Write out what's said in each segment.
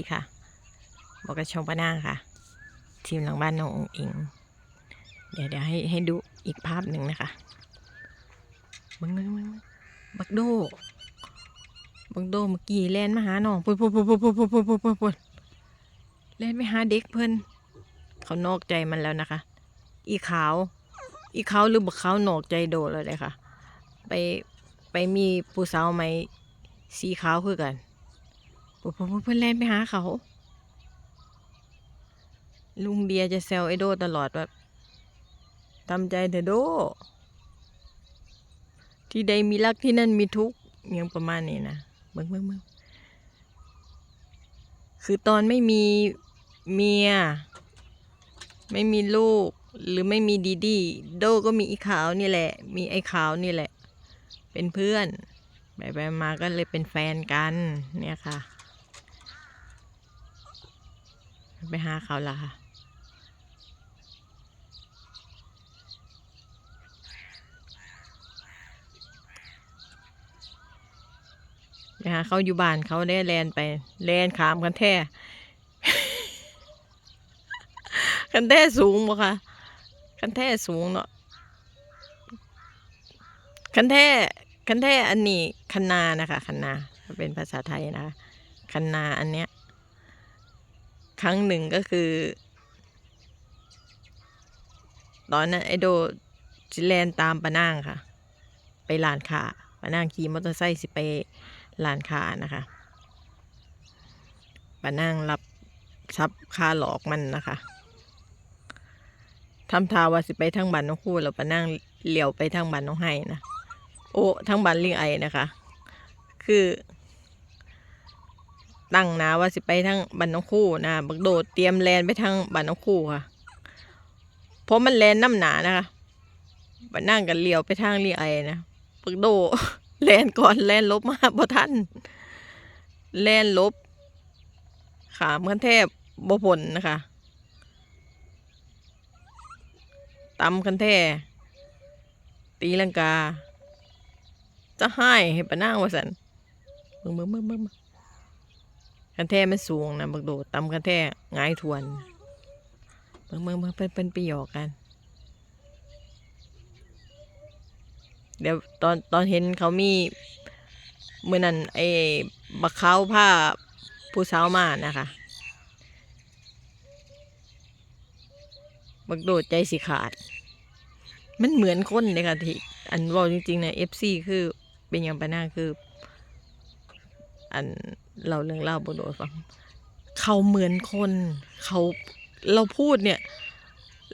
ดีค่ะบอกกับชมปานาค่ะ ทีมหลังบ้านน้ององอิง เดี๋ยวเดี๋ยวให้ให้ดูอีกภาพหนึ่งนะคะมึงมึงมึงบักโดบักโดเมื่อกี้แลนมาหาน้องปุ๊บปุ๊บปุ๊บปุ๊บปุ๊บปุ๊บปุ๊บปุ๊บปุ๊บปุ๊บแล่นไปหาเด็กเพิ่นเขานอกใจมันแล้วนะคะ อีขาว อีขาวหรือบักขาวนอกใจโดเลยเลยค่ะ ไปไปมีผู้สาวไหมสีขาวคือกัน เพื่อนแล่นไปหาเขา ลุงเดียจะแซวไอโดตลอดว่าทำใจเถอะโด ที่ใดมีรักที่นั่นมีทุกข์อยังประมาณนี้นะเบิ่งเบิ่งเบิ่งคือตอนไม่มีเมีย ไม่มีลูกหรือไม่มีดีดีโดก็มีอีขาวนี่แหละ มีไอ้ขาวนี่แหละ เป็นเพื่อนไปไปมาก็เลยเป็นแฟนกันเนี่ยค่ะ ไปหาเขาละค่ะ ไปหาเขาอยู่บ้านเขาได้แลนไปแลนขามกันแท้กันแท้สูงบ่คะกันแท้สูงเนาะกันแท้กันแท้อันนี้คันนานะคะคันนาเป็นภาษาไทยนะคะคันนาอันเนี้ย ครั้งหนึ่งก็คือ ตอนนั้นไอโดจิแลนตามปะนางค่ะ ไปลานค้าปะนางขี่มอเตอร์ไซค์สิไปลานคานะคะปะนางรับซับคาหลอกมันนะคะทำทาว่าสิไปทางบ้านน้องคู่แล้วปะนางเหลียวไปทางบ้านน้องไห้นะโอ้ทางบ้านลิงไอนะคะ คือ ตั้งนะว่าสิไปทางบ้านน้องคู่นะบักโดดเตรียมแลนไปทางบ้านน้องคู่ค่ะเพราะมันแลนน้ำหนานะคะบันนั่งกันเลี้ยวไปทางลีไอนะบักโดแลนก่อนแลนลบมาบ่ทันแลนลบขามกันแทบบ่ผลนะคะตำกันแท้ตีลังกา จะให้ให้ปะนั่งว่าสันมึงมึงมึงมึง กันแท้มันสูงนะบักโดดตำกันแท้งายทวนเบิ่งเบิ่งเบิ่งเป็นเป็นประโยคกัน เดี๋ยวตอนตอนเห็นเขามีเมือนั้นไอ้บักเขาผ้าผู้สาวมานะคะบักโดดใจสิขาด มันเหมือนคนเลยค่ะที่อันว่าจริงๆนะเอฟซีคือเป็นอย่างปะหน้าคือ อันเราเรื่องเล่าบโดฟังเขาเหมือนคนเขาเราพูดเนี่ย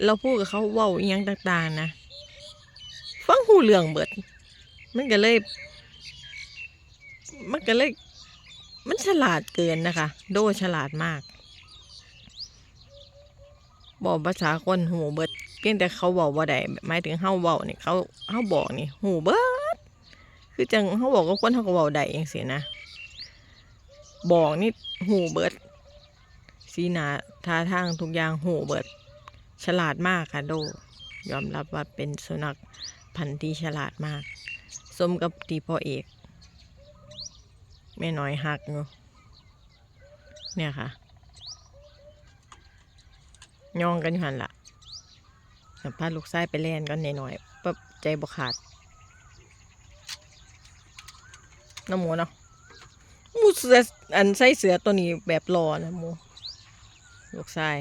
เราพูดกับเขาเว่าอหยังต่าง ๆ นะฟังหูเรื่องเบิด มันก็เลยมันก็เลยมันฉลาดเกินนะคะ โดฉลาดมาก บอกภาษาคนหูเบิดเพียงแต่เขาบอกว่าใดหมายถึงเฮาเว้านี่เขาเฮาบอกนี่หูเบิด คือจังเฮาบอกกับคนเฮาก็เว้าได้เองสินะ บอกนี่หูเบิด สีหนาท่าทางทุกอย่างหูเบิด ฉลาดมากค่ะโด ยอมรับว่าเป็นสุนัขพันธุ์ที่ฉลาดมาก สมกับตีพ่อเอกแม่น้อยหักเนาะเนี่ยค่ะย่องกันอยู่หันละสัมภาษณ์ลูกชายไปเล่นกันหน่อยๆปั๊บใจบกขาดน้ำหมูเนาะ มูเสืออันใส่เสือตัวนี้แบบรอนะมูลูกชาย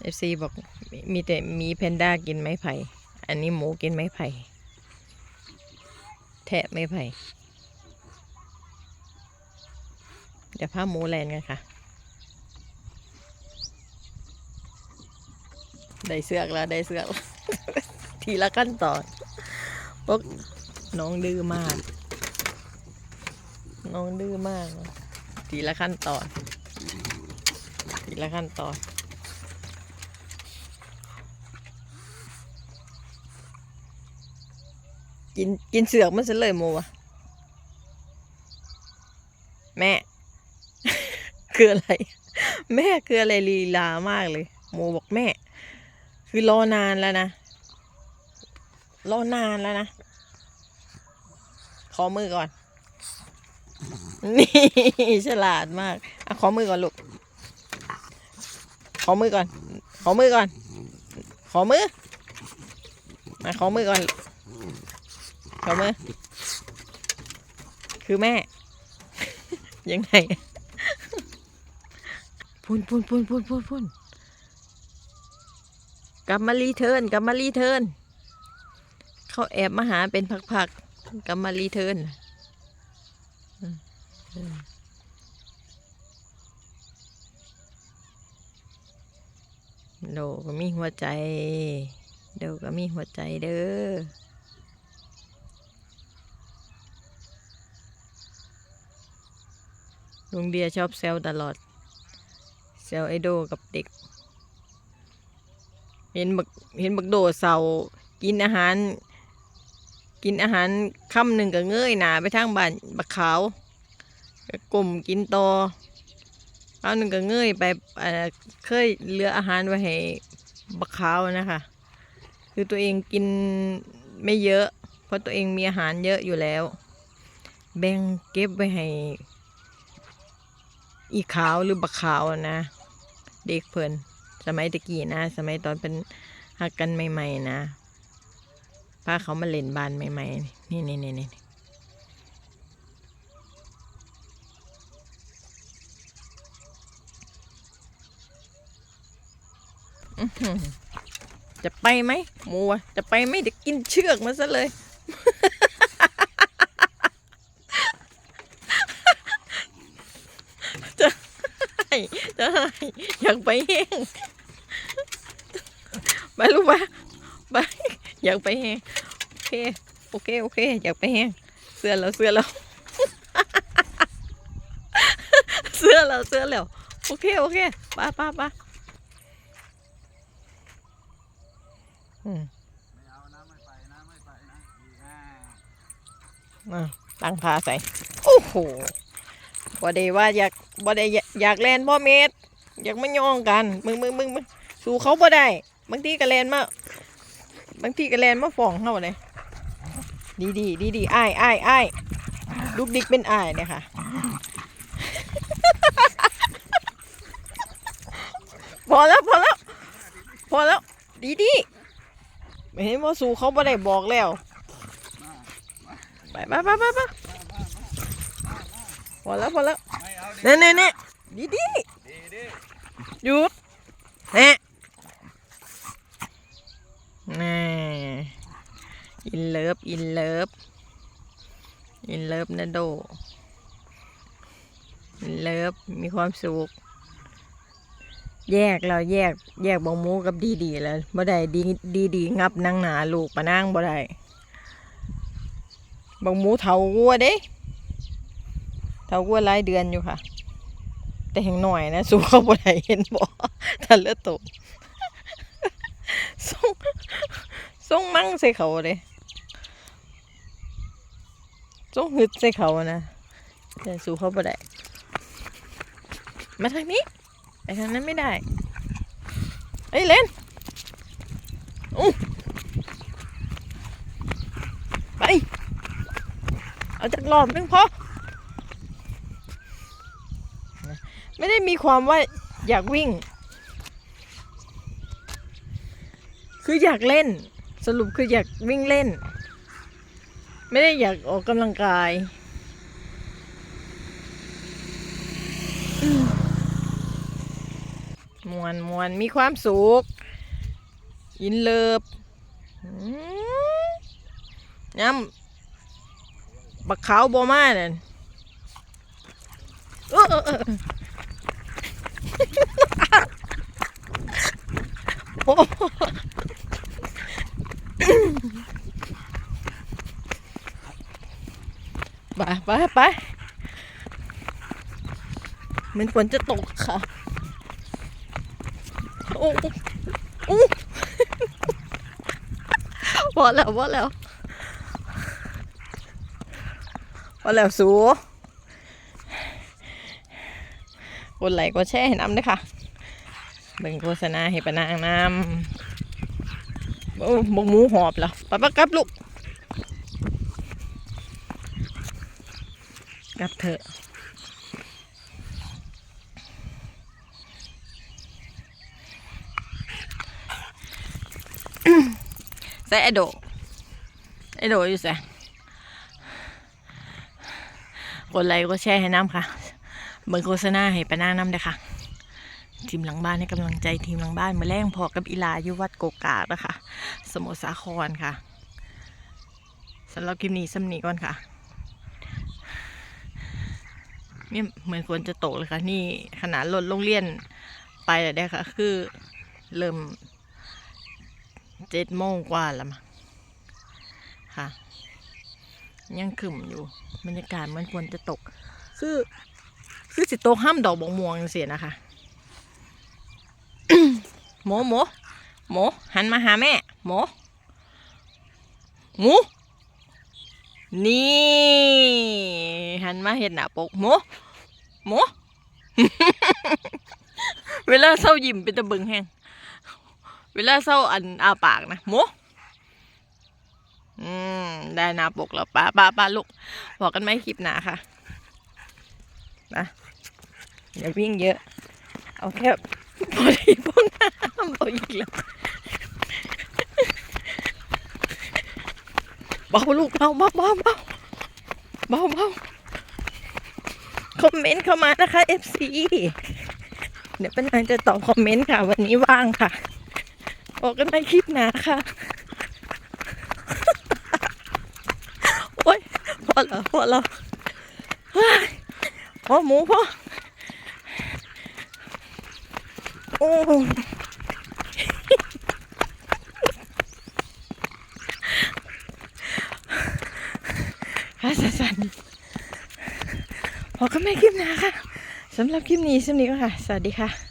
เอฟซีบอกมีแต่มีแพนด้ากินไม้ไผ่ อันนี้หมูกินไม้ไผ่ แทะไม้ไผ่ เดี๋ยวพาหมูแลนกันค่ะ ได้เสือกแล้ว ได้เสือกแล้ว ทีละขั้นตอนพวกน้องดื้อมาก น้องดื้อมาก ทีละขั้นตอน ทีละขั้นตอนกินกินเสือกมันซะเลยโมวะแม่ คืออะไร แม่คืออะไรลีลามากเลย โมบอกแม่ คือรอนานแล้วนะ รอนานแล้วนะ ขอมือก่อน นี่ฉลาดมากอะขอมือก่อนลูก ขอมือก่อน ขอมือก่อน ขอมือ มาขอมือก่อน ขอมือ คือแม่ ยังไงพุ่นพุ่นพุ่นพุ่นพุ่นพุ่นกลับมารีเทิร์นกลับมารีเทิร์น เขาแอบมาหาเป็นพักๆกลับมารีเทิร์นโดก็มีหัวใจ โดก็มีหัวใจเด้อลุงเดียชอบแซวตลอด แซวไอโดกับเด็ก เห็นบักเห็นบักโดเสากินอาหาร กินอาหารคำหนึ่งก็เงยหนาไปทางบ้านบักขาวก็กลมกินต่อคราหนึ่งก็เงยไปเอ่อเคยเหลืออาหารไว้ให้บักขาวนะคะ คือตัวเองกินไม่เยอะ เพราะตัวเองมีอาหารเยอะอยู่แล้ว แบ่งเก็บไว้ให้อีขาวหรือบักขาวนะ เด็กเพิ่นสมัยตะกี้นะ สมัยตอนเป็นหักกันใหม่ ๆ นะ พาเขามาเล่นบานใหม่ๆ นี่นี่นี่นี่จะไปไหมมูอะจะไปไหมเดี๋ยวกินเชือกมาซะเลย จะให้จะให้อยากไปแห้งไปลูกไปไปอยากไปแห้ง เค โอเค โอเค อยากไปแห้งเสื้อแล้วเสื้อแล้ว เสื้อแล้วเสื้อแล้ว โอเค โอเคป้าป้าป้าอืมมาตั้งพาใส่ โอ้โหบ่ได้ว่าอยากบ่ได้อยากอยากแลนพ่อเมตร อยากมาย่องกัน มึงมึงมึงมึงสู้เขาบ่ได้ บางทีก็แลนมา บางทีก็แลนมาฟ้องเขาเลย ดีดีดีดีไอ้ายอ้ายอ้ลูกดิกเป็นไอ้เนี่ยค่ะพอแล้วพอแล้วพอแล้วดีดีไม่เห็นว่าสู้เขาบ่ได้บอกแล้วไปไปไปไปไปพอแล้วพอแล้วเอาดิเน่เน่เน่ดีดีดีหยุดเน่แน่ อินเลิฟอินเลิฟอินเลิฟนะโดอินเลิฟมีความสุข แยกเราแยกแยกบองมูกับดีดีแล้วบ่ได้ดีดีดีงับนางหนาลูกปะนางบ่ได้บองมูเถาวัวเด้เถาวัวหลายเดือนอยู่ค่ะ แต่แห่งหน่อยนะสู้เขาบ่ได้เห็นบ่ทันเลือดตกส่งส่งมั่งใส่เขาเลย ส่งหึดใส่เขานะแต่สู้เขาบ่ได้ มาทางนี้ไปทางนั้นไม่ได้เอ้เล่นอู้ไป เอาจากรอบนึงพอ ไม่ได้มีความว่าอยากวิ่ง คืออยากเล่น สรุปคืออยากวิ่งเล่น ไม่ได้อยากออกกำลังกาย มวนมวนมีความสุขอินเลิฟอืมย้ำบักขาวบอมาเนี่ยโอ้ ไปไปไปเหมันฝนจะตกค่ะ โอ้โอ้พอแล้วพอแล้วพอแล้วสูกดไหลกดแชร์ให้น้ำด้วยค่ะเบิ่งโฆษณาให้ปนางน้ำโอ้บกหมูหอบแล้วไปปะกลับลูก กลับเถอะใส่ไอโดไอโดอยู่ใส่กดไลค์ก็แชร์ให้น้ำค่ะ เบิ่งโฆษณาให้ปานาน้ำเด้ค่ะ ทีมหลังบ้านให้กำลังใจทีมหลังบ้านมาแรงพอกับอีลายู่วัดโกกากนะคะ สมุทรสาครค่ะสำหรับคลิปนี้สำนีก่อนค่ะ นี่เหมือนฝนจะตกเลยค่ะนี่ขนาดรถโรงเรียนไปแล้วได้ค่ะ คือเริ่มเจ็ดโมงกว่าแล้วมั้งค่ะ ยังขึ้มอยู่บรรยากาศเหมือนฝนจะตก คือ คือสิโตห้ามดอกบกม่วงเสียนะคะหมหมหมหันมาหาแม่หมหมูนี่ หันมาเห็นหน้าปกหมูหมูเวลาเศร้ายิ้มเป็นตะเบิงแห้งเวลาเศร้าอันอาปากนะหมูอืมได้หน้าปกแล้วป้าป้าป้าลูกบอกกันไหมคลิปหน้าค่ะนะอย่าวิ่งเยอะ เอาแค่พอดีพวกน้ำเอาอีกแล้วเบาลูกเบาเบาเบาเบาเบาเบา คอมเมนต์เข้ามานะคะ FC เดี๋ยวเป็นนางจะตอบคอมเมนต์ค่ะ วันนี้ว่างค่ะออกกันในคลิปหนาค่ะ โอ้ยพอแล้วพอแล้วเฮ้ยพอหมูพอโอ้ ค่ะสันๆ พอก็ไม่คลิปหนาค่ะสำหรับคลิปนี้สำนี้ก็ค่ะ สวัสดีค่ะ